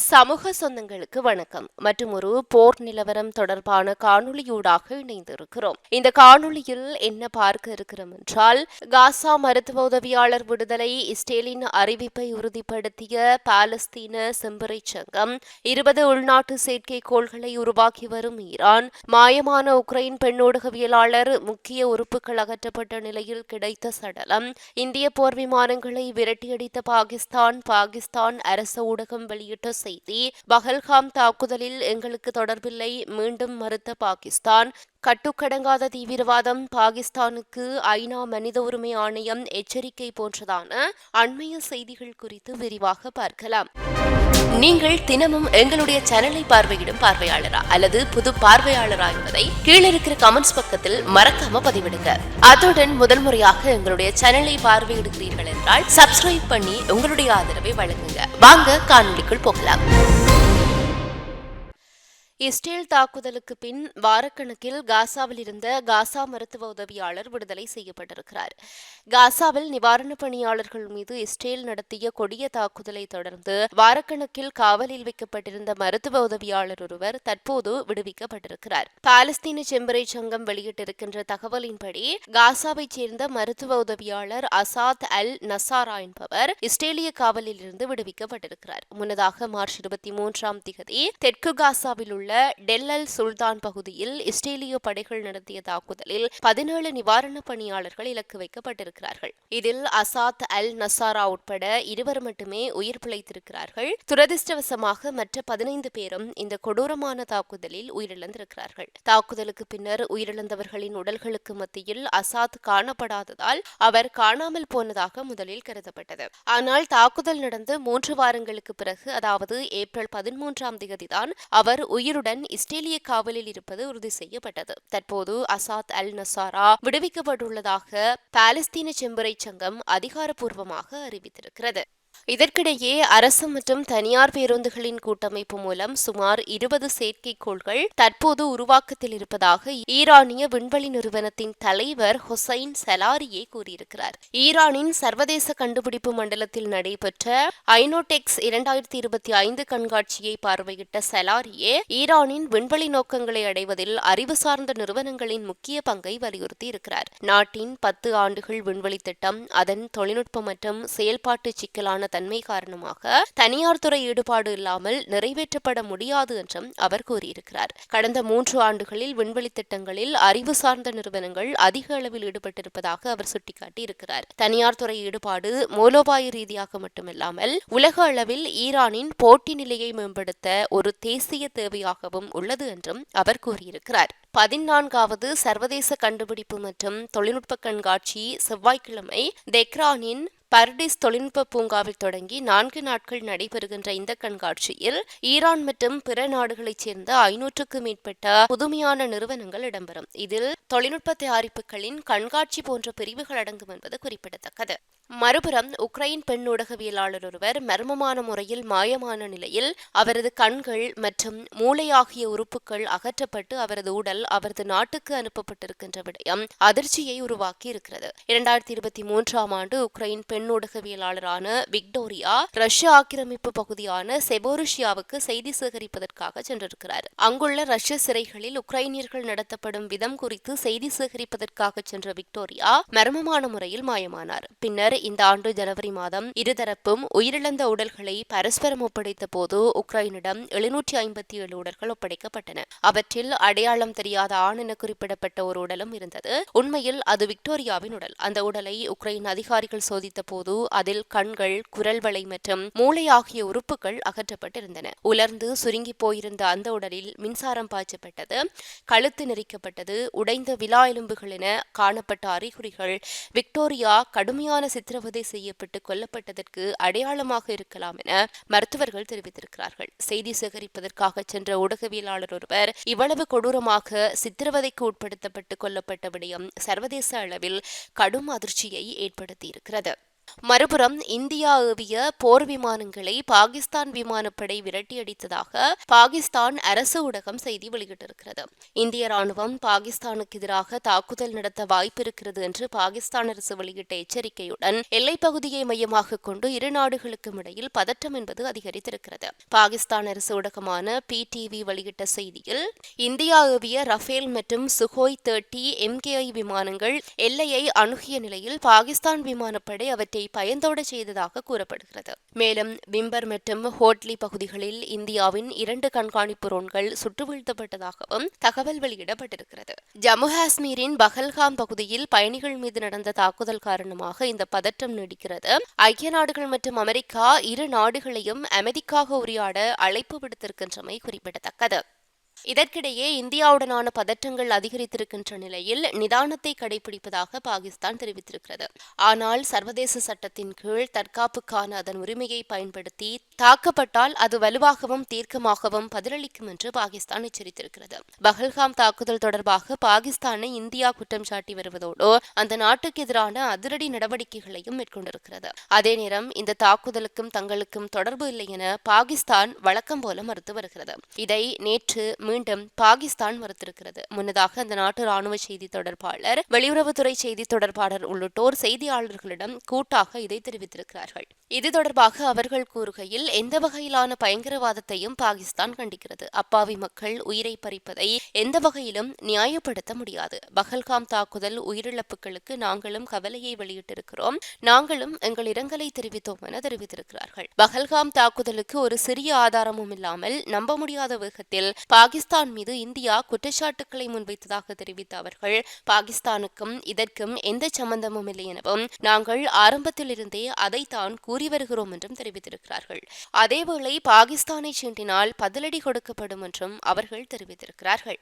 சமூக சொந்தங்களுக்கு வணக்கம். மற்றும் ஒரு போர் நிலவரம் தொடர்பான காணொளியூடாக இணைந்திருக்கிறோம். இந்த காணொளியில் என்ன பார்க்க இருக்கிறோம் என்றால் காசா மருத்துவ உதவியாளர் விடுதலை இஸ்ரேலின் அறிவிப்பை உறுதிப்படுத்திய பாலஸ்தீன செம்பறை சங்கம் இருபது உள்நாட்டு செயற்கைக்கோள்களை உருவாக்கி வரும் ஈரான் மாயமான உக்ரைன் பெண்ணூடகவியலாளர் முக்கிய உறுப்புகள் அகற்றப்பட்ட நிலையில் கிடைத்த சடலம் இந்திய போர் விமானங்களை விரட்டியடித்த பாகிஸ்தான் பாகிஸ்தான் அரச ஊடகம் வெளியிட்ட செய்தி. பஹல்காம் தாக்குதலில் எங்களுக்கு தொடர்பில்லை. மீண்டும் மறுத்த பாகிஸ்தான். கட்டுக்கடங்காத தீவிரவாதம் பாகிஸ்தானுக்கு ஐநா மனித உரிமை ஆணையம் எச்சரிக்கை போன்றதான அண்மைய செய்திகள் குறித்து விரிவாக பார்க்கலாம். நீங்கள் தினமும் எங்களுடைய சேனலை பார்வையிடும் பார்வையாளரா அல்லது புது பார்வையாளரா என்பதை கீழே இருக்கிற கமெண்ட்ஸ் பக்கத்தில் மறக்காம பதிவிடுங்க. அத்துடன் முதல் முறையாக எங்களுடைய சேனலை பார்வையிடுகிறீர்கள் என்றால் சப்ஸ்கிரைப் பண்ணி உங்களுடைய ஆதரவை வழங்குங்க. வாங்க காணொலிக்குள் போகலாம். இஸ்ரேல் தாக்குதலுக்கு பின் வாரக்கணக்கில் காசாவில் இருந்த காசா மருத்துவ உதவியாளர் விடுதலை செய்யப்பட்டிருக்கிறார். காசாவில் நிவாரணப் பணியாளர்கள் மீது இஸ்ரேல் நடத்திய கொடிய தாக்குதலை தொடர்ந்து வாரக்கணக்கில் காவலில் வைக்கப்பட்டிருந்த மருத்துவ உதவியாளர் ஒருவர் தற்போது விடுவிக்கப்பட்டிருக்கிறார். பாலஸ்தீன செம்பரை சங்கம் வெளியிட்டிருக்கின்ற தகவலின்படி காசாவைச் சேர்ந்த மருத்துவ உதவியாளர் அசாத் அல் நசாரா என்பவர் இஸ்ரேலிய காவலில் இருந்து விடுவிக்கப்பட்டிருக்கிறார். முன்னதாக மார்ச் இருபத்தி மூன்றாம் திகதி தெற்கு காசாவில் உள்ள உள்ள டெல்லல் சுல்தான் பகுதியில் இஸ்ரேலிய படைகள் நடத்திய தாக்குதலில் பதினேழு நிவாரணப் பணியாளர்கள் இலக்கு வைக்கப்பட்டிருக்கிறார்கள். இதில் அசாத் அல் நசாரா உட்பட இருவர் மட்டுமே உயிர் பிழைத்திருக்கிறார்கள். துரதிருஷ்டவசமாக மற்ற பதினைந்து பேரும் இந்த கொடூரமான தாக்குதலில் உயிரிழந்திருக்கிறார்கள். தாக்குதலுக்கு பின்னர் உயிரிழந்தவர்களின் உடல்களுக்கு மத்தியில் அசாத் காணப்படாததால் அவர் காணாமல் போனதாக முதலில் கருதப்பட்டது. ஆனால் தாக்குதல் நடந்து மூன்று வாரங்களுக்கு பிறகு அதாவது ஏப்ரல் பதிமூன்றாம் தேதிதான் அவர் உயிர் அவருடன் இஸ்ரேலிய காவலில் இருப்பது உறுதி செய்யப்பட்டது. தற்போது அசாத் அல் நசாரா விடுவிக்கப்பட்டுள்ளதாக பாலஸ்தீன செம்பறை சங்கம் அதிகாரப்பூர்வமாக அறிவித்திருக்கிறது. இதற்கிடையே அரசு மற்றும் தனியார் பேருந்துகளின் கூட்டமைப்பு மூலம் சுமார் இருபது செயற்கைக்கோள்கள் தற்போது உருவாக்கத்தில் இருப்பதாக ஈரானிய விண்வெளி நிறுவனத்தின் தலைவர் ஹொசைன் சலாரியே கூறியிருக்கிறார். ஈரானின் சர்வதேச கண்டுபிடிப்பு மண்டலத்தில் நடைபெற்ற ஐனோடெக்ஸ் இரண்டாயிரத்தி இருபத்தி ஐந்து கண்காட்சியை பார்வையிட்ட சலாரியே ஈரானின் விண்வெளி நோக்கங்களை அடைவதில் அறிவு சார்ந்த நிறுவனங்களின் முக்கிய பங்கை வலியுறுத்தி இருக்கிறார் நாட்டின் பத்து ஆண்டுகள் விண்வெளி திட்டம் அதன் தொழில்நுட்ப மற்றும் செயல்பாட்டு சிக்கலான தன்மை காரணமாக தனியார் துறை ஈடுபாடு இல்லாமல் நிறைவேற்றப்பட முடியாது என்றும் அவர் கூறியிருக்கிறார். கடந்த மூன்று ஆண்டுகளில் விண்வெளி திட்டங்களில் அறிவு சார்ந்த நிறுவனங்கள் அதிக அளவில் ஈடுபட்டிருப்பதாக அவர் சுட்டிக்காட்டியிருக்கிறார். தனியார் துறை ஈடுபாடு மூலோபாய ரீதியாக மட்டுமில்லாமல் உலக அளவில் ஈரானின் போட்டி நிலையை மேம்படுத்த ஒரு தேசிய தேவையாகவும் உள்ளது என்றும் அவர் கூறியிருக்கிறார். பதினான்காவது சர்வதேச கண்டுபிடிப்பு மற்றும் தொழில்நுட்ப கண்காட்சி செவ்வாய்க்கிழமை தெக்ரானின் பர்டிஸ் தொழில்நுட்ப பூங்காவில் தொடங்கி நான்கு நாட்கள் நடைபெறுகின்ற இந்த கண்காட்சியில் ஈரான் மற்றும் பிற நாடுகளைச் சேர்ந்த ஐநூற்றுக்கும் மேற்பட்ட புதுமையான நிறுவனங்கள் இடம்பெறும். இதில் தொழில்நுட்ப தயாரிப்புகளின் கண்காட்சி போன்ற பிரிவுகள் அடங்கும் என்பது குறிப்பிடத்தக்கது. மறுபுறம் உக்ரைன் பெண் ஊடகவியலாளர் ஒருவர் மர்மமான முறையில் மாயமான நிலையில் அவரது கண்கள் மற்றும் மூளை ஆகிய உறுப்புகள் அகற்றப்பட்டு அவரது உடல் அவரது நாட்டுக்கு அனுப்பப்பட்டிருக்கின்ற விடயம் அதிர்ச்சியை உருவாக்கி இருக்கிறது. இரண்டாயிரத்தி இருபத்தி மூன்றாம் ஆண்டு உக்ரைன் பெண் ஊடகவியலாளரான விக்டோரியா ரஷ்ய ஆக்கிரமிப்பு பகுதியான செபோரிஷியாவுக்கு செய்தி சேகரிப்பதற்காக சென்றிருக்கிறார். அங்குள்ள ரஷ்ய சிறைகளில் உக்ரைனியர்கள் நடத்தப்படும் விதம் குறித்து செய்தி சேகரிப்பதற்காக சென்ற விக்டோரியா மர்மமான முறையில் மாயமானார். பின்னர் இந்த ஆண்டு ஜனவரி மாதம் இருதரப்பும் உயிரிழந்த உடல்களை பரஸ்பரம் ஒப்படைத்த போது உக்ரைனிடம் எழுநூற்றி ஐம்பத்தி ஏழு உடல்கள் ஒப்படைக்கப்பட்டன. அவற்றில் அடையாளம் தெரியாத ஆண் என குறிப்பிடப்பட்ட ஒரு உடலும் இருந்தது. உண்மையில் அது விக்டோரியாவின் உடல். அந்த உடலை உக்ரைன் அதிகாரிகள் சோதித்த போது அதில் கண்கள் குரல் வளை மற்றும் மூளை ஆகிய உறுப்புகள் அகற்றப்பட்டிருந்தன. உலர்ந்து சுருங்கி போயிருந்த அந்த உடலில் மின்சாரம் பாய்ச்சப்பட்டது. கழுத்து நெரிக்கப்பட்டது. உடைந்த விழா எலும்புகள் என காணப்பட்ட அறிகுறிகள் விக்டோரியா கடுமையான சித்த சித்திரவதை செய்யப்பட்டு கொல்லப்பட்டதற்கு அடையாளமாக இருக்கலாம் என மருத்துவர்கள் தெரிவித்திருக்கிறார்கள். செய்தி சேகரிப்பதற்காக சென்ற ஊடகவியலாளர் ஒருவர் இவ்வளவு கொடூரமாக சித்திரவதைக்கு உட்படுத்தப்பட்டு கொல்லப்பட்ட விடயம் சர்வதேச அளவில் கடும் அதிர்ச்சியை ஏற்படுத்தியிருக்கிறது. மறுபுறம் இந்தியா ஏவிய போர் விமானங்களை பாகிஸ்தான் விமானப்படை விரட்டியடித்ததாக பாகிஸ்தான் அரசு ஊடகம் செய்தி வெளியிட்டிருக்கிறது. இந்திய ராணுவம் பாகிஸ்தானுக்கு எதிராக தாக்குதல் நடத்த வாய்ப்பிருக்கிறது என்று பாகிஸ்தான் அரசு வெளியிட்ட எச்சரிக்கையுடன் எல்லைப் பகுதியை மையமாக கொண்டு இரு நாடுகளுக்கும் இடையில் பதற்றம் என்பது அதிகரித்திருக்கிறது. பாகிஸ்தான் அரசு ஊடகமான பிடிவி வெளியிட்ட செய்தியில் இந்தியா ஏவிய ரஃபேல் மற்றும் சுகோய் தேர்ட்டி எம்கேஐ விமானங்கள் எல்லையை அணுகிய நிலையில் பாகிஸ்தான் விமானப்படை அவற்றை பயந்தோட செய்ததாக கூறப்படுகிறது. மேலும் விம்பர் மற்றும் ஹோட்லி பகுதிகளில் இந்தியாவின் இரண்டு கண்காணிப்பு ரோன்கள் சுட்டு வீழ்த்தப்பட்டதாகவும் தகவல் வெளியிடப்பட்டிருக்கிறது. ஜம்மு காஷ்மீரின் பஹல்காம் பகுதியில் பயணிகள் மீது நடந்த தாக்குதல் காரணமாக இந்த பதற்றம் நீடிக்கிறது. ஐக்கிய நாடுகள் மற்றும் அமெரிக்கா இரு நாடுகளையும் அமைதிக்காக உரையாட அழைப்பு விடுத்திருக்கின்றமை குறிப்பிடத்தக்கது. இதற்கிடையே இந்தியாவுடனான பதற்றங்கள் அதிகரித்திருக்கின்ற நிலையில் நிதானத்தை கடைபிடிப்பதாக பாகிஸ்தான் தெரிவித்திருக்கிறது. ஆனால் சர்வதேச சட்டத்தின் கீழ் தற்காப்புக்கான அதன் உரிமையை பயன்படுத்தி தாக்கப்பட்டால் அது வலுவாகவும் தீர்க்கமாகவும் பதிலளிக்கும் என்று பாகிஸ்தான் எச்சரித்திருக்கிறது. பஹல்காம் தாக்குதல் தொடர்பாக பாகிஸ்தானை இந்தியா குற்றம் சாட்டி வருவதோடு அந்த நாட்டுக்கு எதிரான அதிரடி நடவடிக்கைகளையும் மேற்கொண்டிருக்கிறது. அதே நேரம் இந்த தாக்குதலுக்கும் தங்களுக்கும் தொடர்பு இல்லை என பாகிஸ்தான் வழக்கம் போல மறுத்து வருகிறது. இதை நேற்று மீண்டும் பாகிஸ்தான் மறுத்திருக்கிறது முன்னதாக அந்த நாட்டு ராணுவ செய்தி தொடர்பாளர் வெளியுறவுத்துறை செய்தி தொடர்பாளர் உள்ளிட்டோர் செய்தியாளர்களிடம் கூட்டாக இதை தெரிவித்திருக்கிறார்கள். இது தொடர்பாக அவர்கள் கூறுகையில் எந்த வகையிலான பயங்கரவாதத்தையும் பாகிஸ்தான் கண்டிக்கிறது. அப்பாவி மக்கள் உயிரை பறிப்பதை எந்த வகையிலும் நியாயப்படுத்த முடியாது. பகல்காம் தாக்குதல் உயிரிழப்புகளுக்கு நாங்களும் கவலையை வெளியிட்டிருக்கிறோம். நாங்களும் எங்கள் இரங்கலை தெரிவித்தோம் என தெரிவித்திருக்கிறார்கள். பகல்காம் தாக்குதலுக்கு ஒரு சிறிய ஆதாரமும் இல்லாமல் நம்ப முடியாத வேகத்தில் பாகிஸ்தான் பாகிஸ்தான் மீது இந்தியா குற்றச்சாட்டுக்களை முன்வைத்ததாக தெரிவித்த அவர்கள் பாகிஸ்தானுக்கும் இதற்கும் எந்த சம்பந்தமும் இல்லை எனவும் நாங்கள் ஆரம்பத்திலிருந்தே அதைத்தான் கூறி வருகிறோம் என்றும் தெரிவித்திருக்கிறார்கள். அதேவேளை பாகிஸ்தானை சீண்டினால் பதிலடி கொடுக்கப்படும் என்றும் அவர்கள் தெரிவித்திருக்கிறார்கள்.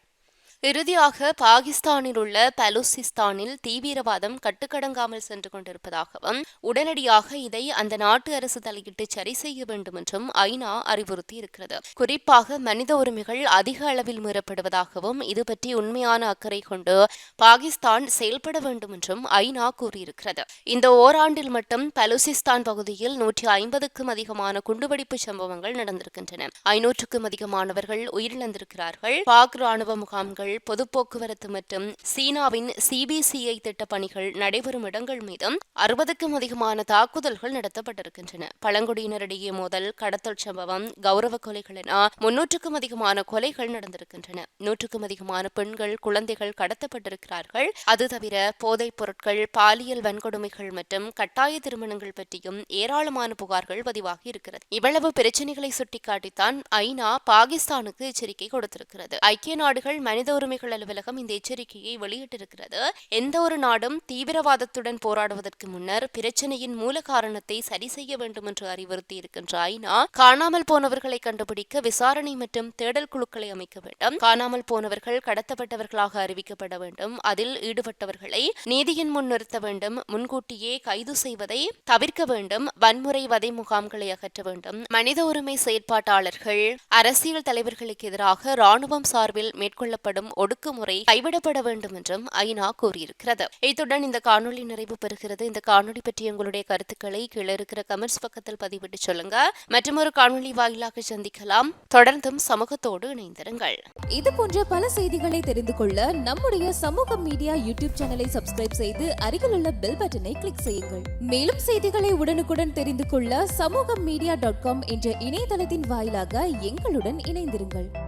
இறுதியாக பாகிஸ்தானில் உள்ள பலூசிஸ்தானில் தீவிரவாதம் கட்டுக்கடங்காமல் சென்று கொண்டிருப்பதாகவும் உடனடியாக இதை அந்த நாட்டு அரசு தலையிட்டு சரி செய்ய வேண்டும் என்றும் ஐநா அறிவுறுத்தி இருக்கிறது குறிப்பாக மனித உரிமைகள் அதிக அளவில் மீறப்படுவதாகவும் இது பற்றி உண்மையான அக்கறை கொண்டு பாகிஸ்தான் செயல்பட வேண்டும் என்றும் ஐநா கூறியிருக்கிறது. இந்த ஓராண்டில் மட்டும் பலூசிஸ்தான் பகுதியில் நூற்றி ஐம்பதுக்கும் அதிகமான குண்டுவெடிப்பு சம்பவங்கள் நடந்திருக்கின்றன. ஐநூற்றுக்கும் அதிகமானவர்கள் உயிரிழந்திருக்கிறார்கள். பாக் ராணுவ முகாம்கள் பணிகள் பொது போக்குவரத்து மற்றும் சீனாவின் சிபிசிஐ திட்ட பணிகள் நடைபெறும் இடங்கள் மீதும் அறுபதுக்கும் அதிகமான தாக்குதல்கள் நடத்தப்பட்டிருக்கின்றன. பழங்குடியினரிடையே மோதல் கடத்தல் சம்பவம் கௌரவ கொலைகள் என முன்னூற்றுக்கும் அதிகமான கொலைகள் நடந்திருக்கின்றன. நூற்றுக்கும் அதிகமான பெண்கள் குழந்தைகள் கடத்தப்பட்டிருக்கிறார்கள். அது தவிர போதைப் பொருட்கள் பாலியல் வன்கொடுமைகள் மற்றும் கட்டாய திருமணங்கள் பற்றியும் ஏராளமான புகார்கள் பதிவாகி இருக்கிறது. இவ்வளவு பிரச்சனைகளை சுட்டிக்காட்டித்தான் ஐநா பாகிஸ்தானுக்கு எச்சரிக்கை கொடுத்திருக்கிறது. ஐக்கிய நாடுகள் மனித உரிமைகள் அலுவலகம் இந்த எச்சரிக்கையை வெளியிட்டிருக்கிறது. எந்த ஒரு நாடும் தீவிரவாதத்துடன் போராடுவதற்கு முன்னர் பிரச்சனையின் மூல காரணத்தை சரி செய்ய வேண்டும் என்று அறிவுறுத்தி இருக்கின்ற ஐநா காணாமல் போனவர்களை கண்டுபிடிக்க விசாரணை மற்றும் தேடல் குழுக்களை அமைக்க வேண்டும். காணாமல் போனவர்கள் கடத்தப்பட்டவர்களாக அறிவிக்கப்பட வேண்டும். அதில் ஈடுபட்டவர்களை நீதியின் முன் நிறுத்த வேண்டும். முன்கூட்டியே கைது செய்வதை தவிர்க்க வேண்டும். வன்முறை வதை முகாம்களை அகற்ற வேண்டும். மனித உரிமை செயற்பாட்டாளர்கள் அரசியல் தலைவர்களுக்கு எதிராக ராணுவம் சார்பில் மேற்கொள்ளப்படும் ஒடுக்குமுறை கைவிடப்பட வேண்டும் என்றும் ஐநா கூறியிருக்கிறது. இத்துடன் இந்த காணொலி நிறைவு பெறுகிறது. இந்த காணொலி பற்றி உங்களுடைய கருத்துக்களை கீழே இருக்கிற கமெண்ட்ஸ் பக்கத்தில் பதிவிட்டு சொல்லுங்க. மற்றும் ஒரு காணொலி வாயிலாக சந்திக்கலாம். தொடர்ந்தும் சமூகத்தோடு இணைந்திருங்கள். இது போன்ற பல செய்திகளை தெரிந்து கொள்ள நம்முடைய சமூக மீடியா யூடியூப் சேனலை சப்ஸ்கிரைப் செய்து அருகில் உள்ள பெல் பட்டனை கிளிக் செய்யுங்கள். மேலும் செய்திகளை உடனுக்குடன் தெரிந்து கொள்ள சமூக மீடியா டாட் காம் என்ற இணையதளத்தின் வாயிலாக எங்களுடன் இணைந்திருங்கள்.